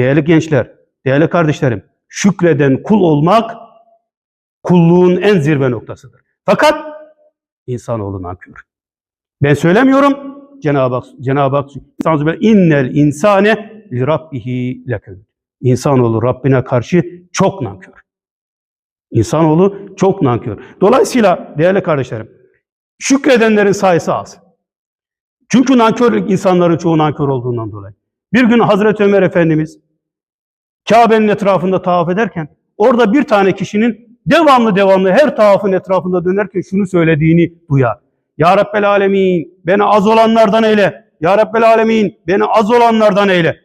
Değerli gençler, değerli kardeşlerim, şükreden kul olmak kulluğun en zirve noktasıdır. Fakat insanoğlu nankör. Ben söylemiyorum. Cenab-ı Hak, Cenab-ı Hak Estağfirullah, innel insane li rabbihi lekevd. İnsanoğlu Rabbine karşı çok nankör. İnsanoğlu çok nankör. Dolayısıyla değerli kardeşlerim, şükredenlerin sayısı az. Çünkü nankörlük insanların çoğu nankör olduğundan dolayı. Bir gün Hazreti Ömer Efendimiz Kabe'nin etrafında tavaf ederken orada bir tane kişinin devamlı devamlı her tavafın etrafında dönerken şunu söylediğini duyar. Ya Rabbel Alemin beni az olanlardan eyle. Ya Rabbel Alemin beni az olanlardan eyle.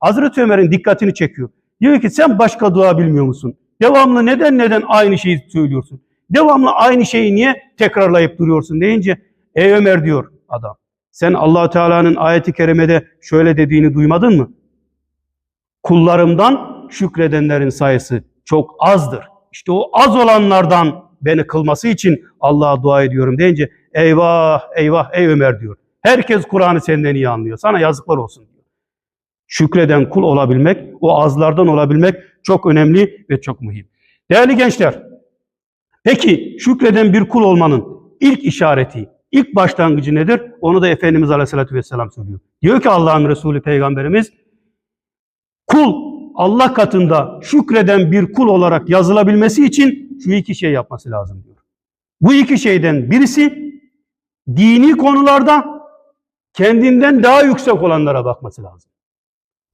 Hazreti Ömer'in dikkatini çekiyor. Diyor ki sen başka dua bilmiyor musun? Devamlı neden neden aynı şeyi söylüyorsun? Devamlı aynı şeyi niye tekrarlayıp duruyorsun deyince ey Ömer diyor adam. Sen allah Teala'nın ayeti kerimede şöyle dediğini duymadın mı? Kullarımdan şükredenlerin sayısı çok azdır. İşte o az olanlardan beni kılması için Allah'a dua ediyorum deyince eyvah eyvah ey Ömer diyor. Herkes Kur'an'ı senden iyi anlıyor. Sana yazıklar olsun diyor. Şükreden kul olabilmek, o azlardan olabilmek çok önemli ve çok mühim. Değerli gençler, peki şükreden bir kul olmanın ilk işareti, ilk başlangıcı nedir? Onu da Efendimiz Aleyhisselatü Vesselam söylüyor. Diyor ki Allah'ın Resulü Peygamberimiz, kul Allah katında şükreden bir kul olarak yazılabilmesi için şu iki şey yapması lazım diyor. Bu iki şeyden birisi dini konularda kendinden daha yüksek olanlara bakması lazım.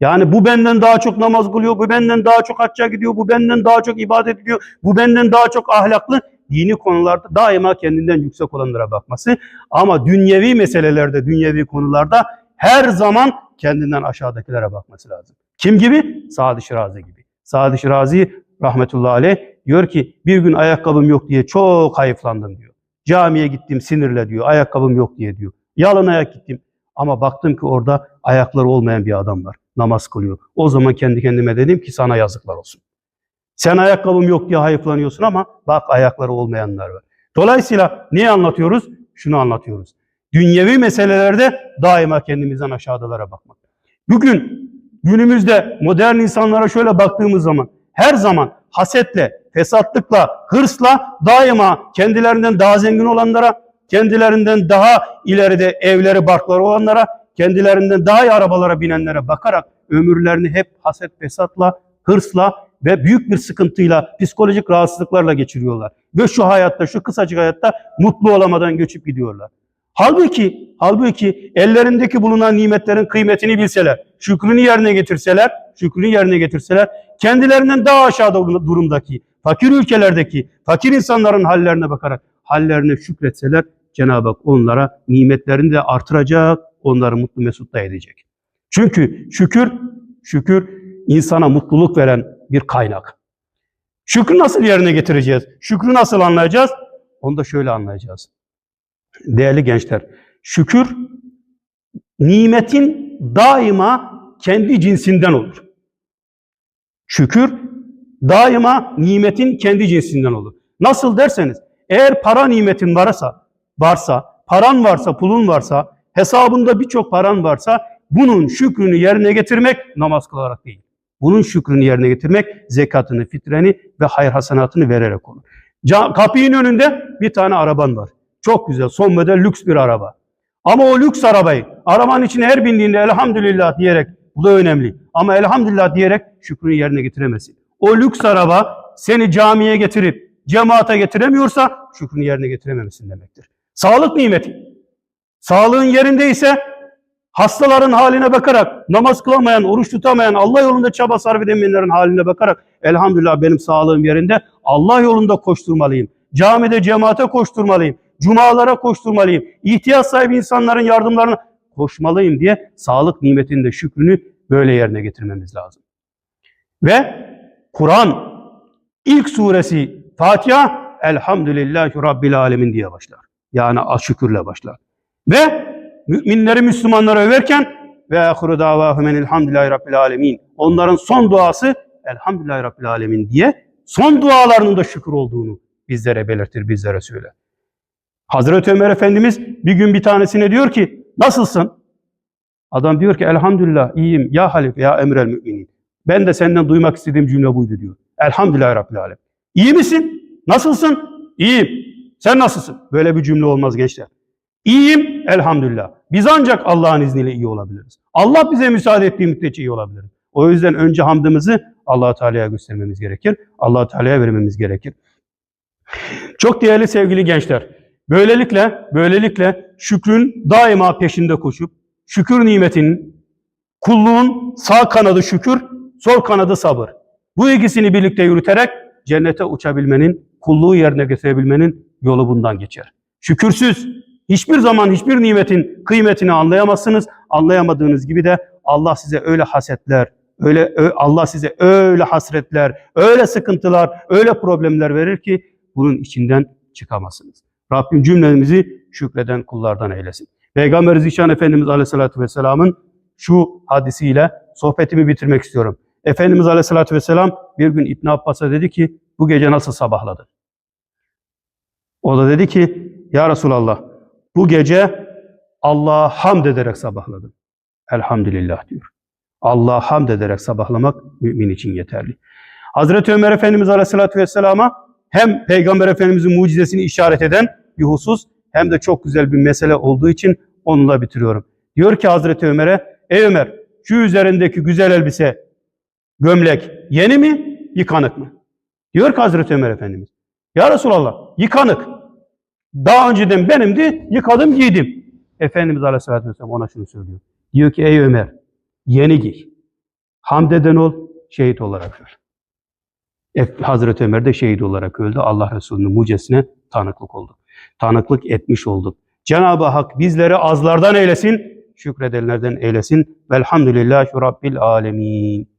Yani bu benden daha çok namaz kılıyor, bu benden daha çok hacca gidiyor, bu benden daha çok ibadet ediyor, bu benden daha çok ahlaklı. Dini konularda daima kendinden yüksek olanlara bakması. Ama dünyevi meselelerde, dünyevi konularda her zaman kendinden aşağıdakilere bakması lazım. Kim gibi? Sadi Şirazi gibi. Sadi Şirazi rahmetullahi aleyh diyor ki bir gün ayakkabım yok diye çok hayıflandım diyor. Camiye gittim sinirle diyor. Ayakkabım yok diye diyor. Yalın ayak gittim. Ama baktım ki orada ayakları olmayan bir adam var. Namaz kılıyor. O zaman kendi kendime dedim ki sana yazıklar olsun. Sen ayakkabım yok diye hayıflanıyorsun ama bak ayakları olmayanlar var. Dolayısıyla neyi anlatıyoruz? Şunu anlatıyoruz. Dünyevi meselelerde daima kendimizden aşağıdalara bakmak. Bugün günümüzde modern insanlara şöyle baktığımız zaman her zaman hasetle, fesatlıkla, hırsla daima kendilerinden daha zengin olanlara, kendilerinden daha ileride evleri, barkları olanlara, kendilerinden daha iyi arabalara binenlere bakarak ömürlerini hep haset, fesatla, hırsla ve büyük bir sıkıntıyla, psikolojik rahatsızlıklarla geçiriyorlar. Ve şu hayatta, şu kısacık hayatta mutlu olamadan göçüp gidiyorlar. Halbuki, halbuki ellerindeki bulunan nimetlerin kıymetini bilseler, şükrünü yerine getirseler, şükrünü yerine getirseler, kendilerinden daha aşağıda durumdaki, fakir ülkelerdeki, fakir insanların hallerine bakarak hallerine şükretseler, Cenab-ı Hak onlara nimetlerini de artıracak, onları mutlu mesut da edecek. Çünkü şükür, şükür insana mutluluk veren bir kaynak. Şükrü nasıl yerine getireceğiz? Şükrü nasıl anlayacağız? Onu da şöyle anlayacağız. Değerli gençler, şükür nimetin daima kendi cinsinden olur. Şükür daima nimetin kendi cinsinden olur. Nasıl derseniz, eğer para nimetin varsa, varsa, paran varsa, pulun varsa, hesabında birçok paran varsa, bunun şükrünü yerine getirmek namaz kılarak değil. Bunun şükrünü yerine getirmek zekatını, fitreni ve hayır hasenatını vererek olur. Kapının önünde bir tane araban var. Çok güzel, son model lüks bir araba. Ama o lüks arabayı arabanın içine her bindiğinde elhamdülillah diyerek, bu da önemli. Ama elhamdülillah diyerek şükrünü yerine getiremezsin. O lüks araba seni camiye getirip cemaate getiremiyorsa şükrünü yerine getirememişsin demektir. Sağlık nimeti. Sağlığın yerindeyse hastaların haline bakarak, namaz kılamayan, oruç tutamayan, Allah yolunda çaba sarf edemeyenlerin haline bakarak elhamdülillah benim sağlığım yerinde Allah yolunda koşturmalıyım. Camide cemaate koşturmalıyım. Cumalara koşturmalıyım. İhtiyaç sahibi insanların yardımlarına koşmalıyım diye sağlık nimetinde şükrünü böyle yerine getirmemiz lazım. Ve Kur'an ilk suresi Fatiha Elhamdülillahi Rabbil Alemin diye başlar. Yani şükürle başlar. Ve müminleri Müslümanlara överken ve ahiru davahum enilhamdülillahi Rabbil Alemin. Onların son duası Elhamdülillahi Rabbil Alemin diye son dualarının da şükür olduğunu bizlere belirtir, bizlere söyler. Hazreti Ömer Efendimiz bir gün bir tanesine diyor ki nasılsın? Adam diyor ki elhamdülillah iyiyim ya halif ya emrel müminin. Ben de senden duymak istediğim cümle buydu diyor. Elhamdülillah Rabbil Alem. İyi misin? Nasılsın? İyiyim. Sen nasılsın? Böyle bir cümle olmaz gençler. İyiyim elhamdülillah. Biz ancak Allah'ın izniyle iyi olabiliriz. Allah bize müsaade ettiği müddetçe iyi olabiliriz. O yüzden önce hamdımızı allah Teala'ya göstermemiz gerekir. allah Teala'ya vermemiz gerekir. Çok değerli sevgili gençler. Böylelikle, böylelikle şükrün daima peşinde koşup, şükür nimetinin, kulluğun sağ kanadı şükür, sol kanadı sabır. Bu ikisini birlikte yürüterek cennete uçabilmenin, kulluğu yerine getirebilmenin yolu bundan geçer. Şükürsüz hiçbir zaman hiçbir nimetin kıymetini anlayamazsınız. Anlayamadığınız gibi de Allah size öyle hasetler, öyle Allah size öyle hasretler, öyle sıkıntılar, öyle problemler verir ki bunun içinden çıkamazsınız. Rabbim cümlemizi şükreden kullardan eylesin. Peygamber Zişan Efendimiz Aleyhisselatü Vesselam'ın şu hadisiyle sohbetimi bitirmek istiyorum. Efendimiz Aleyhisselatü Vesselam bir gün İbn Abbas'a dedi ki bu gece nasıl sabahladın? O da dedi ki ya Resulallah bu gece Allah'a hamd ederek sabahladım. Elhamdülillah diyor. Allah'a hamd ederek sabahlamak mümin için yeterli. Hazreti Ömer Efendimiz Aleyhisselatü Vesselam'a hem Peygamber Efendimizin mucizesini işaret eden bir husus hem de çok güzel bir mesele olduğu için onunla bitiriyorum. Diyor ki Hazreti Ömer'e, ey Ömer şu üzerindeki güzel elbise, gömlek yeni mi, yıkanık mı? Diyor ki Hazreti Ömer Efendimiz, ya Resulallah yıkanık. Daha önceden benimdi, yıkadım giydim. Efendimiz Aleyhisselatü Vesselam ona şunu söylüyor. Diyor ki ey Ömer yeni giy. Hamd eden ol, şehit olarak öl. E, Hazreti Ömer de şehit olarak öldü. Allah Resulü'nün mucizesine tanıklık oldu. Tanıklık etmiş olduk. Cenab-ı Hak bizleri azlardan eylesin, şükredenlerden eylesin. Velhamdülillahi Rabbil Alemin.